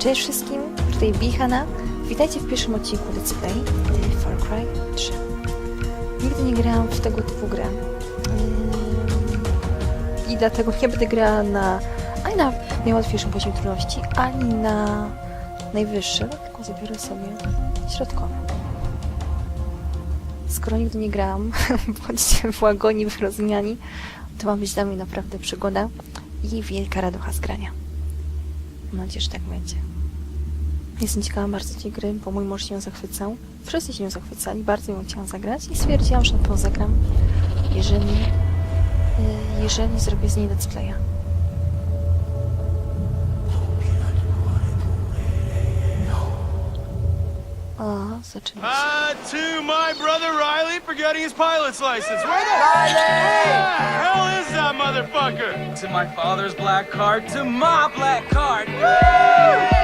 Cześć wszystkim, tutaj Bihana. Witajcie w pierwszym odcinku Let's Play Far Cry 3. Nigdy nie grałam w tego typu grę. Ym, I dlatego nie będę grała na ani na najłatwiejszym poziomie trudności, ani na najwyższym, tylko zabiorę sobie środkowy. Skoro nigdy nie grałam, bądźcie w łagonie wyrozumiani, to ma być dla mnie naprawdę przygoda i wielka radocha z grania. Mam nadzieję, że tak będzie. Jestem ciekawa bardzo tej gry, bo mój mąż się nią zachwycał. Wszyscy się nią zachwycali, bardzo ją chciałam zagrać i stwierdziłam, że na pewno zagram, jeżeli, y, jeżeli zrobię z niej let's playa. O, zaczyna się. Uh, to my brother Riley for getting his pilot's license. Where the Riley? hell is that motherfucker? To my father's black card, to my black card. God,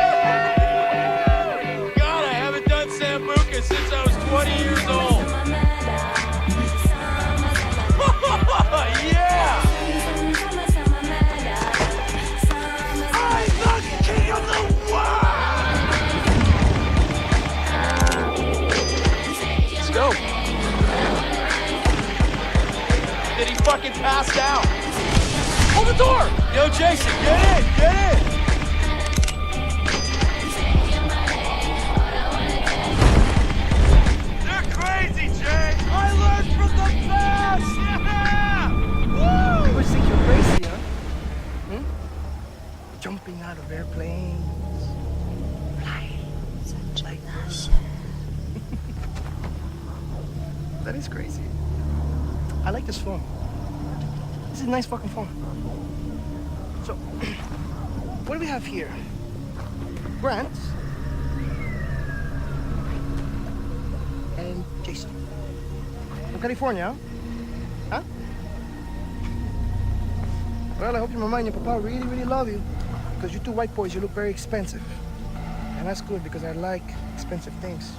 20 years old. yeah! I'm the king of the world! Let's go. Did he fucking pass out? Hold the door! Yo, Jason, get in, get in! California, huh? Well, I hope your mama and your papa really, really love you. Because you two white boys, you look very expensive. And that's good because I like expensive things.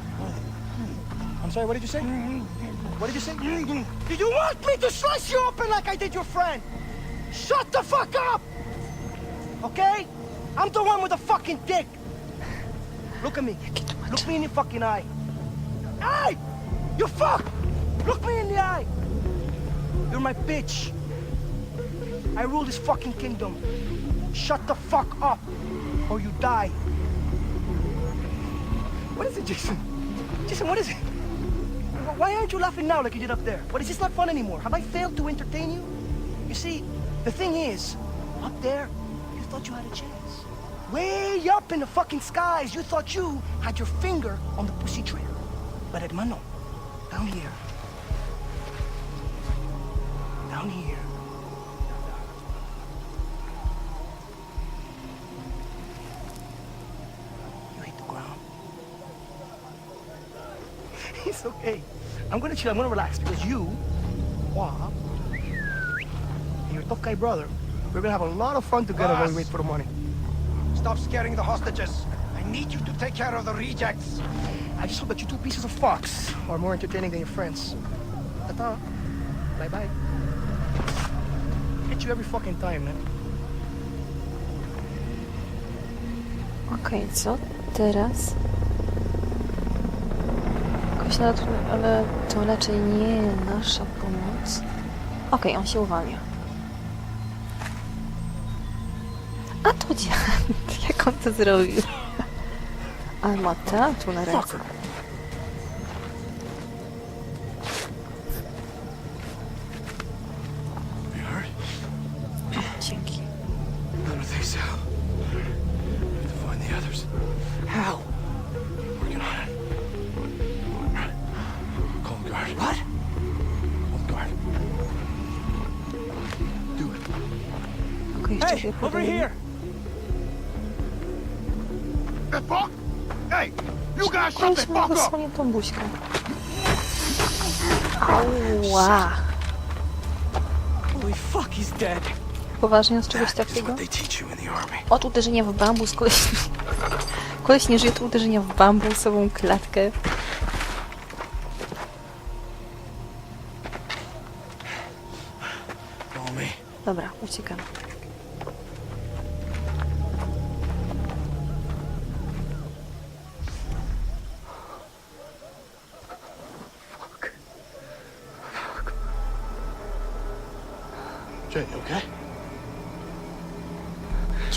I'm sorry, what did you say? What did you say? Did you want me to slice you open like I did your friend? Shut the fuck up! Okay? I'm the one with the fucking dick. Look at me. Look me in the fucking eye. Hey! You fuck! Look me in the eye! You're my bitch. I rule this fucking kingdom. Shut the fuck up, or you die. What is it, Jason? Jason, what is it? Why aren't you laughing now like you did up there? What is this not fun anymore? Have I failed to entertain you? You see, the thing is, up there, you thought you had a chance. Way up in the fucking skies, you thought you had your finger on the pussy trail. But hermano, down here, down here, You hit the ground. it's okay. I'm gonna chill. I'm gonna relax because you, Hua, and your tough guy brother, we're gonna have a lot of fun together while we wait for the money. Stop scaring the hostages. I need you to take care of the rejects. I just hope that you two pieces of fox are more entertaining than your friends. Tata. Bye bye. Hit you every fucking time, man. Okej, co teraz? Jakoś na, ale to raczej nie nasza pomoc. Okej, on się uwalnia. A to dziad, jak on to zrobił? Ale ma tu na ręce. You Jeszcze Hey, over here. The fuck? Hey, you guys shut the fuck up! zasłoniętą buźkę. Ała! Holy fuck, he's dead. Poważnie od czegoś takiego? what they teach you in the army. Od uderzenia w bambus koleś... Koleś nie żyje od uderzenia w bambusową klatkę. Dobra, uciekam.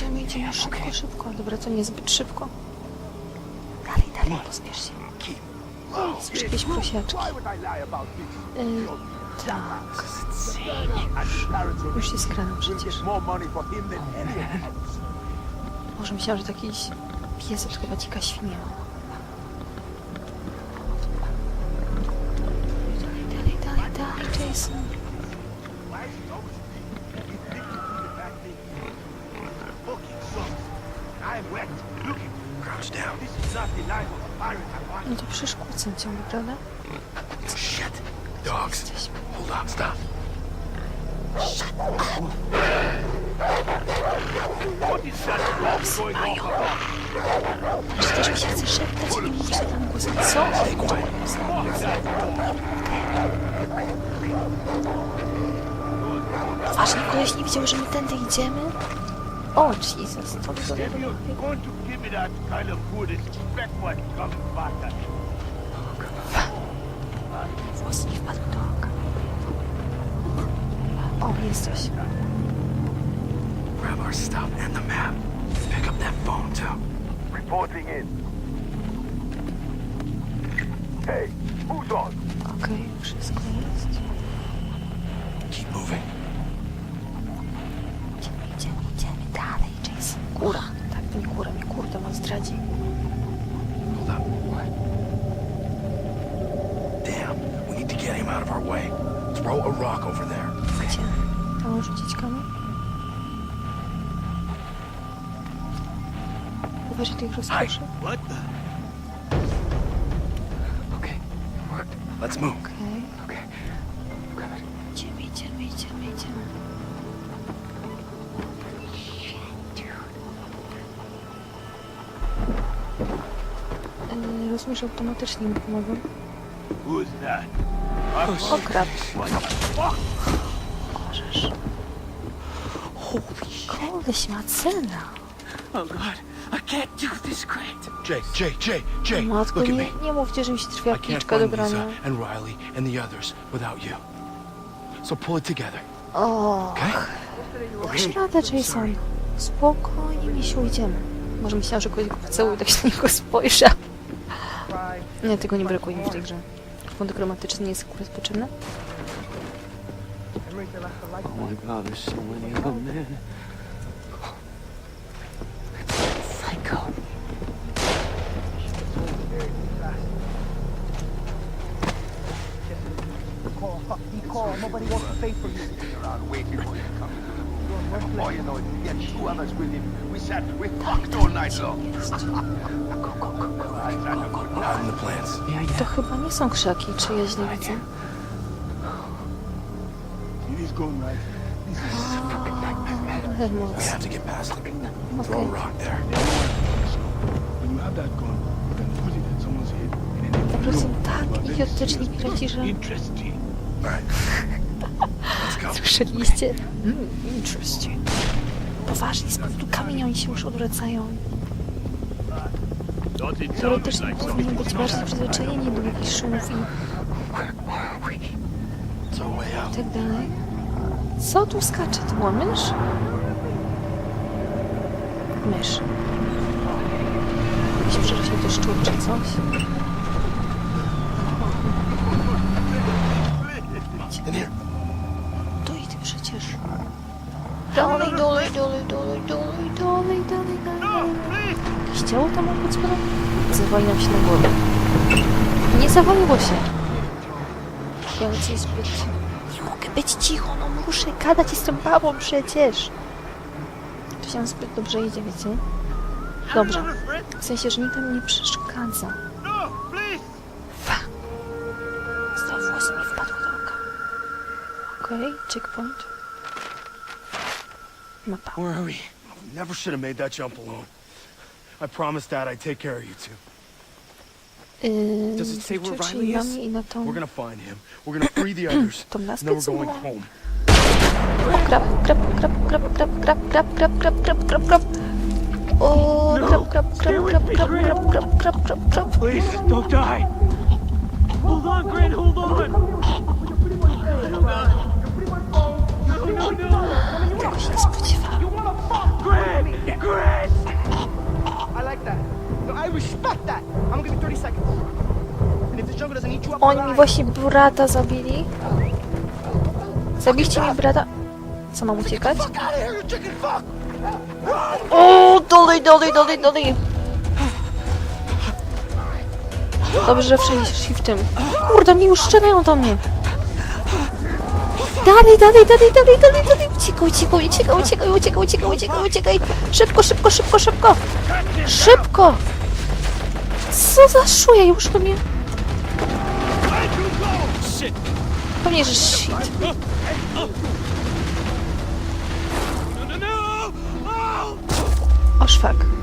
Idziemy, idziemy szybko, szybko. Dobra, to niezbyt szybko. Dalej, dalej, pospiesz się. Słyszę jakieś prosiaczki. Y, tak. Już się skradam przecież. Może myślałam, że to jakiś pies, to chyba dzika świnia. Dalej, dalej, dalej, dalej, Jason. cię wygląda? Shit. Dogs. Hold up. Stop. Shut up. What is that dog going on? Przecież mi się chce szeptać, nie mówisz tam głosem. Co? Ważny koleś nie widział, że my tędy idziemy? O, Jesus, to by było. Włos mi wpadł do oka. O, jesteś. Grab our stuff and the map. Pick up that phone, too. Reporting in. Hey, who's on? Okej, wszystko jest. Keep moving. Idziemy, idziemy, idziemy dalej, Jason. Góra. Throw a rock over there. Gdzie? Tam rzucić kamień? Uważaj tych rozkoszy. What the? Okay. Let's move. Okej. Okay. Grab it. Idziemy, idziemy, idziemy, idziemy. Yy, Rozumiem, że automatycznie mi pomogą. Who's that? O krap. What the fuck? Możesz. Koleś ma cena. Oh god, I can't do this great. Jay, Jay, Jay, Jay, Matko, look at nie, me. nie mówcie, że mi się I trafia can't pliczka do find Lisa grania. and Riley and the others without you. So pull it together, O, okay? dasz radę, Jason. Spokojnie, misiu, idziemy. Może myślałam, że kogoś go pocałuję, tak się na niego spojrzę. Nie, tego nie brakuje mi w tej grze. Fond chromatyczny nie jest akurat potrzebny. Oh my god, there's so many of them, man. Psycho. Call, fuck, he called. Nobody wants to pay for you. You to you chyba nie są krzaki, czy ja źle widzę? It to you you Po prostu tak idiotycznie piraci, że... interesting. All right. Słyszeliście? Mm, interesting. Poważnie, z powodu kamienia oni się już odwracają. Teoretycznie powinni być bardziej przyzwyczajeni do jakichś szumów i out. tak dalej. Co tu skacze? To była mysz? Mysz. Jakiś przerośnie to szczur czy coś. In here. To i ty przecież. Dalej, dalej, dalej, dalej, dalej, dalej, dalej, dalej. Jakieś ciało tam pod spodem? Zawali nam się na głowę. Nie zawaliło się. Ja cię zbyt... Nie mogę być cicho, no muszę gadać, jestem babą przecież. To się zbyt dobrze idzie, wiecie? Dobrze. W sensie, że nikt tam nie przeszkadza. No. Znowu włos mi wpadł do oka. Okej, checkpoint. Mapa. Where are we? Never should have made that jump alone. I promised Dad I'd take care of you two. Yy, Does it say where czyli Riley na is? mnie i na tą... We're gonna find him. We're gonna free the others. To and nas then we're going podsumowało. home. Krap, krap, krap, krap, krap, krap, krap, krap, krap, krap, krap, krap. O, krap, krap, krap, krap, krap, krap, krap, krap, krap, krap. Please, don't die. Hold on, Grant, hold on. Hold on. Tego się nie spodziewałam. I like that. I respect that. I'm gonna give you 30 seconds. And if this jungle doesn't eat you up Oni mi właśnie brata zabili. Zabiliście mi brata. Co mam uciekać? O, dalej, dalej, dalej, dalej. Dobrze, że wszędzie shiftem. Kurde, nie uszczelają do mnie. Dalej, dalej, dalej, dalej, dalej, dalej. Uciekaj, uciekaj, uciekaj, uciekaj, uciekaj, uciekaj, uciekaj, uciekaj. Szybko, szybko, szybko, szybko. Szybko. Co za szuja już do mnie? Pewnie, że shit. O szwak.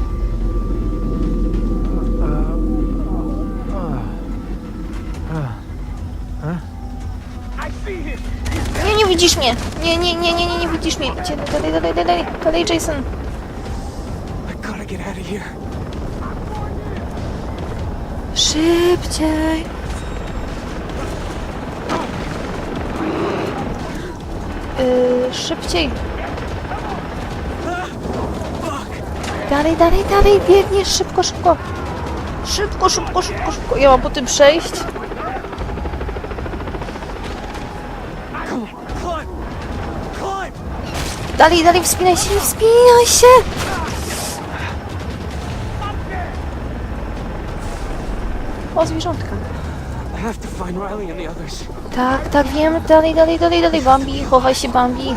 Nie, nie widzisz mnie! Nie, nie, nie, nie, nie, nie widzisz mnie! Idzie dalej, dalej, dalej, dalej, Jason! Szybciej! Yy, szybciej! Dalej, dalej, dalej, biegniesz, szybko, szybko! Szybko, szybko, szybko, szybko! Ja mam po tym przejść? Dalej, dalej, wspinaj się, wspinaj się! O, zwierzątka. Tak, tak, wiem. Dalej, dalej, dalej, dalej. Bambi, chowaj się, Bambi.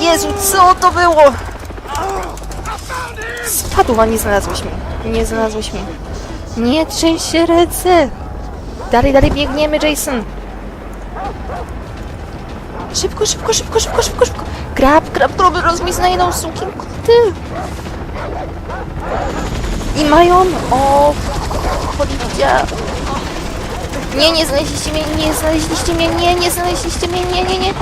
Jezu, co to było? Spadł, a nie znalazłeś mnie. Nie znalazłeś mnie. Nie trzęś się ręce. Dalej, dalej biegniemy, Jason. Szybko, szybko, szybko, szybko, szybko, szybko. Grab, grab, groby rozmiznają sukienko, ty. I mają... O, cholipcia. Nie, nie znaleźliście mnie, nie znaleźliście mnie, nie, nie znaleźliście mnie, nie, nie, nie.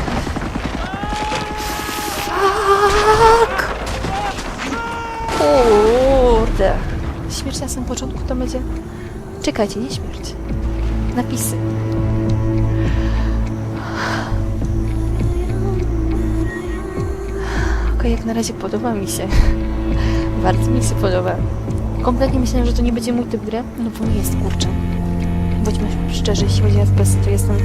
Śmierć na samym początku to będzie... Czekajcie, nie śmierć. Napisy. Okej, jak na razie podoba mi się. Bardzo mi się podoba. Kompletnie myślałem, że to nie będzie mój typ gry, no bo nie jest, kurczę. Bądźmy szczerzy, jeśli chodzi o FPS, to jestem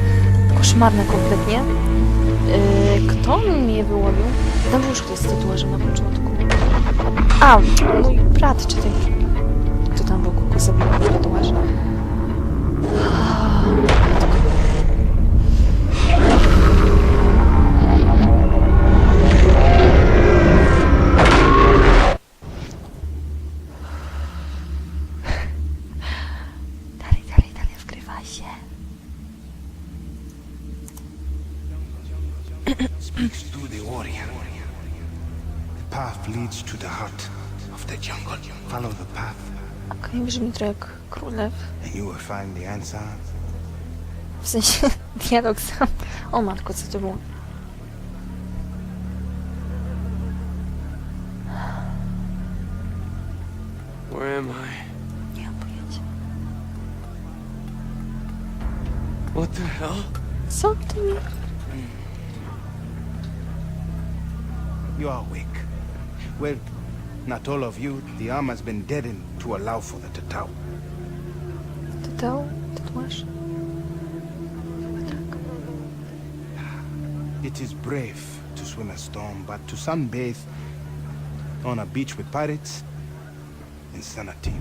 koszmarna kompletnie. Yy, kto mnie wyłowił? Tam już ktoś statuażem na początku. A, mój brat, czy ty? Kto tam wokół Okej, brzmi trochę jak królew. and you will find the answer. W sensie dialog sam. O matko, co to było? Where am I? Nie mam pojęcia. What the hell? Co ty mi... You are awake. Well, not all of you. The arm has been deadened to allow for the Tatao. Ty dał tatuaż? Chyba tak. It is brave to swim a storm, but to sunbathe on a beach with pirates, insanity.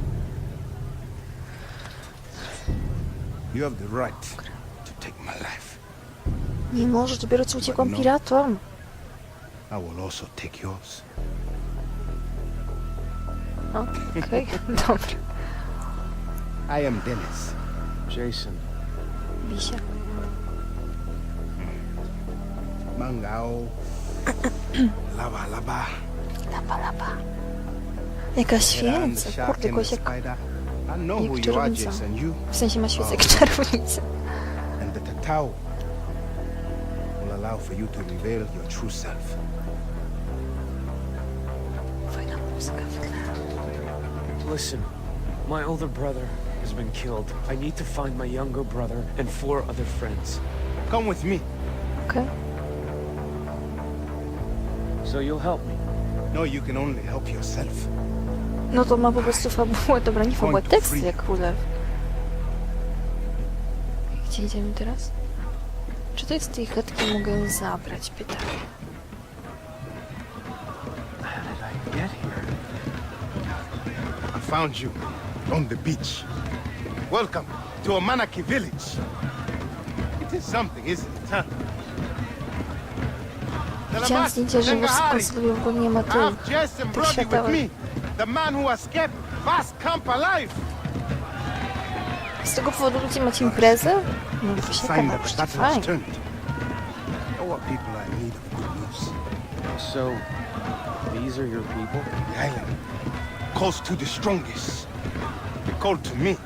You have the right to take my life. Może, dopiero co uciekłam piratom. I will also take yours. Okej, dobra. I am Dennis. Jason. Bisia. Mangao. laba laba. Lapa, lapa. Jaka świeca. Kurde, the jak... I know jak who you are. Jason. You W sensie ma świecę jak czerwonica. and the Tatao will allow for you to reveal your true self. Fajna Muzyka. Listen, my older brother has been killed. I need to find my younger brother and four other friends. Come with me. Okej. So you'll help me. No, you can only help yourself. No to ma po prostu fabułę, dobra, nie fabułę, free. jak królew. Gdzie idziemy teraz? Czy to jest tej chatki mogę zabrać? Pytanie. found you on the beach. Welcome to Omanaki village. It is something, isn't it, huh? Chciałem zdjęcie, że was głównie Mateusz. Tak światowy. Z tego powodu ludzie macie imprezę? No to się tam fajnie. So, these are your people? The island calls to the strongest. They called to me.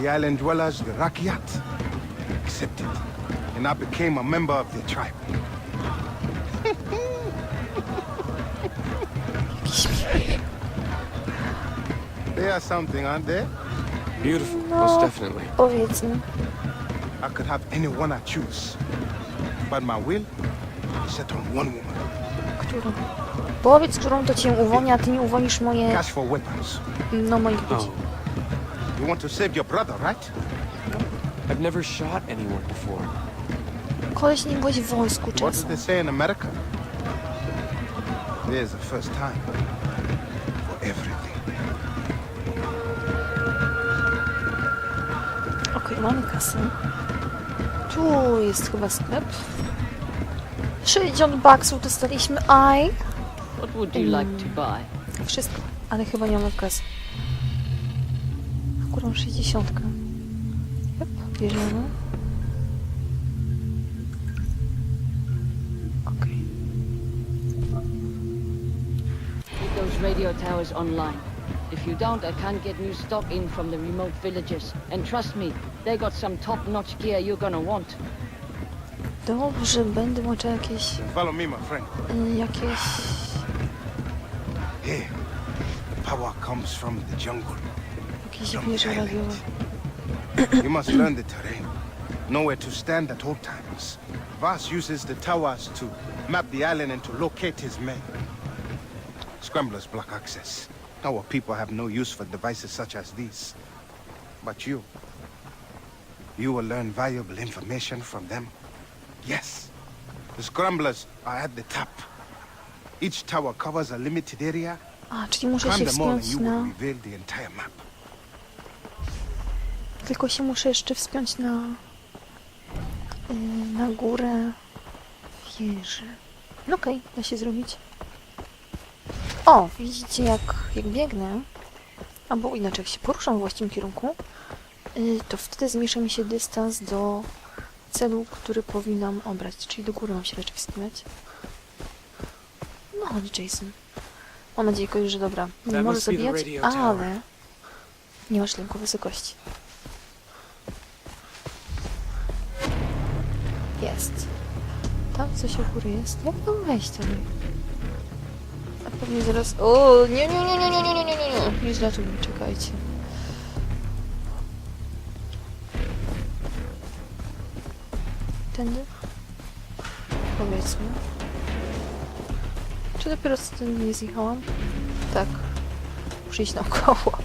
The island dwellers, the Rakiat, accepted. And I became a member of their tribe. they are something, aren't they? Beautiful, No. most definitely. Powiedzmy. I could have anyone I choose. But my will is set on one woman. Którą? Powiedz, którą to cię uwolnię, a ty nie uwolnisz moje... Cash for weapons. No moich ludzi. Oh, You want to save your brother, right? I've never shot anyone before. Koleś nie byłeś w wojsku What czasem. they say in America? There's a first time for everything. Okej, mamy kasę. Tu jest chyba sklep. 60 baksów dostaliśmy. Aj! What would you like to buy? Wszystko, ale chyba nie mamy kasy. Którą 60? Yep, bierzemy. Okej. Keep those radio towers online. If you don't, I can't get new stock in from the remote villages. And trust me, they got some top-notch gear you're gonna want. Dobrze, będę łączył jakieś... Follow me, my friend. jakieś... comes from the jungle. From the island. You must learn the terrain. Know where to stand at all times. Voss uses the towers to map the island and to locate his men. Scramblers block access. Our people have no use for devices such as these. But you, you will learn valuable information from them. Yes, the scramblers are at the top. Each tower covers a limited area. A, czyli muszę się wspiąć na... Tylko się muszę jeszcze wspiąć na... y, na górę wieży. No okej, da się zrobić. O, widzicie jak, jak biegnę, albo inaczej, jak się poruszam w właściwym kierunku, y, to wtedy zmniejsza mi się dystans do celu, który powinnam obrać, czyli do góry mam się raczej wspinać. No chodź Jason. Mam nadzieję, Koju, że dobra. Nie może zabijać, ale nie masz lęku wysokości. Jest. Tam coś u góry jest. Jak mam wejść tam? A pewnie zaraz... O, nie, nie, nie, nie, nie, nie, nie, nie, nie, nie. Nie zlatuj mi, czekajcie. Tędy? Powiedzmy. Czy dopiero z tym nie zjechałam? Tak. Muszę iść naokoło.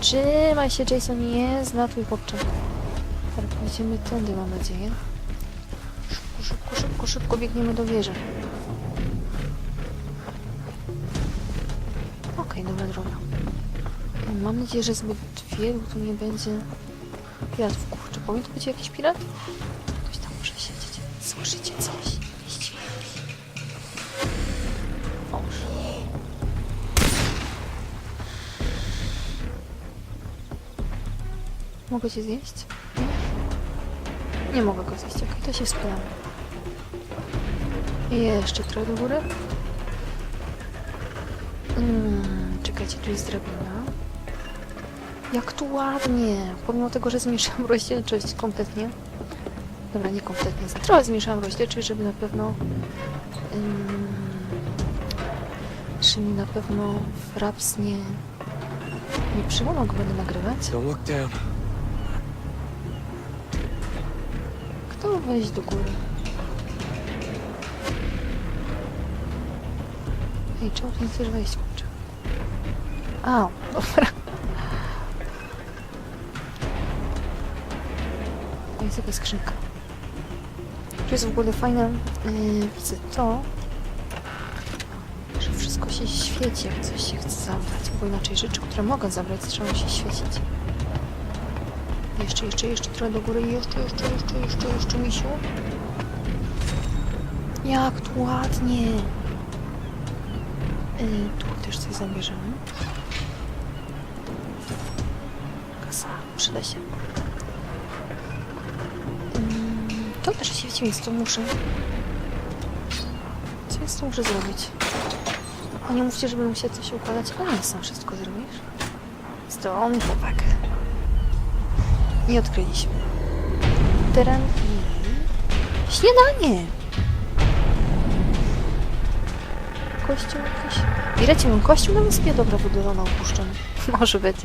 Trzymaj się, Jason, nie zlatuj chłopcze. Teraz pójdziemy tędy, mam nadzieję. Szybko, szybko, szybko, szybko biegniemy do wieży. Okej, dobra droga. Mam nadzieję, że zbyt wielu tu nie będzie piratów. Kurczę, powinien być jakiś pirat? Ktoś tam może siedzieć. Słyszycie coś? Mogę cię zjeść? Nie? Mogę go zjeść, okej, to się wspinamy. I jeszcze trochę do góry. Mm, czekajcie, tu jest drabina. Jak tu ładnie! Pomimo tego, że zmniejszałam rozdzielczość kompletnie. Dobra, nie kompletnie. Trochę zmniejszałam rozdzielczość, żeby na pewno Ym, Czy mi na pewno Fraps nie... Nie przyłamał, go będę nagrywać? Don't look down. Wejść do góry? Ej, czemu nie chcesz wejść, kurczę? A, dobra. O, jest jakaś skrzynka. Tu jest w ogóle fajne, yy, widzę to, że wszystko się świeci, jak coś się chce zabrać, bo inaczej rzeczy, które mogę zabrać, zaczęły się świecić. Jeszcze, jeszcze, jeszcze trochę do góry. Jeszcze, jeszcze, jeszcze, jeszcze, jeszcze, misiu. Jak tu ładnie. Yy, tu też coś zabierzemy. Kasa, przyda się. Ym, to też się więc to muszę... Co jest to muszę zrobić? A nie mówcie, żeby musiał coś układać, nie sam wszystko zrobisz. Zdolny chłopak. I odkryliśmy. Teren i... Śniadanie! Kościół jakiś... Wiecie, mam kościół na wyspie? Dobra, budowano, opuszczony. Może być.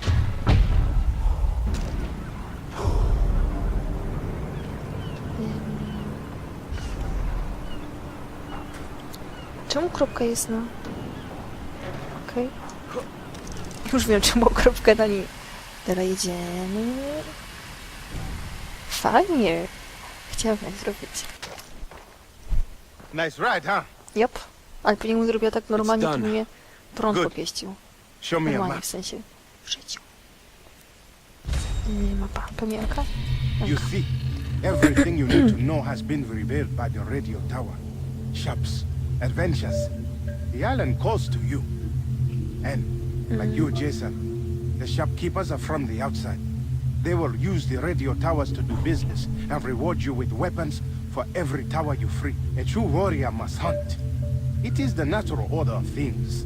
Czemu kropka jest na... Okej. Już wiem, czemu kropka na nim. Teraz jedziemy... Fajnie. Chciałam tak zrobić. Nice ride, huh? Jop. Ale pewnie mu zrobiła tak normalnie, to done. mnie prąd Good. popieścił. Show me a Normalnie, map. w sensie w życiu. Yy, mapa. Pamięka? You see, everything you need to know has been revealed by the radio tower. Shops, adventures. The island calls to you. And, like you, Jason, the shopkeepers are from the outside. They will use the radio towers to do business and reward you with weapons for every tower you free. A true warrior must hunt. It is the natural order of things.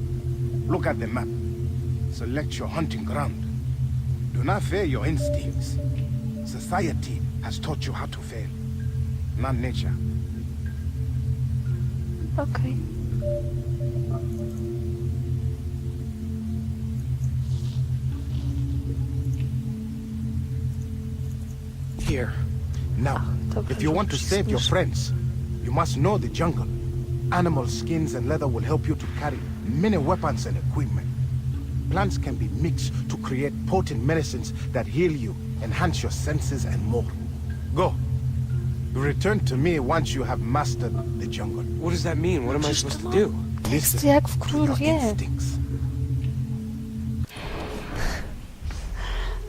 Look at the map. Select your hunting ground. Do not fear your instincts. Society has taught you how to fail, not nature. Okej. Here. Now, ah, if you want to save your friends, you must know the jungle. Animal skins and leather will help you to carry many weapons and equipment. Plants can be mixed to create potent medicines that heal you, enhance your senses, and more. Go. You return to me once you have mastered the jungle. What does that mean? What am I supposed to to do? Jest Listen to your instincts.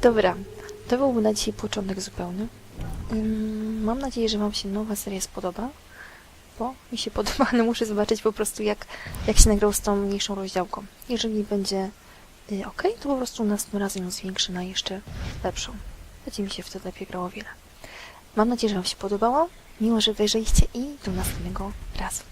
Dobra. To byłby na dzisiaj początek zupełny. Mam nadzieję, że Wam się nowa seria spodoba. Bo mi się podoba, ale muszę zobaczyć po prostu jak, jak się nagrał z tą mniejszą rozdziałką. Jeżeli będzie y, ok, to po prostu następnym razem ją zwiększę na jeszcze lepszą. Będzie mi się wtedy lepiej grało wiele. Mam nadzieję, że Wam się podobało. Miło, że wejrzeliście i do następnego razu.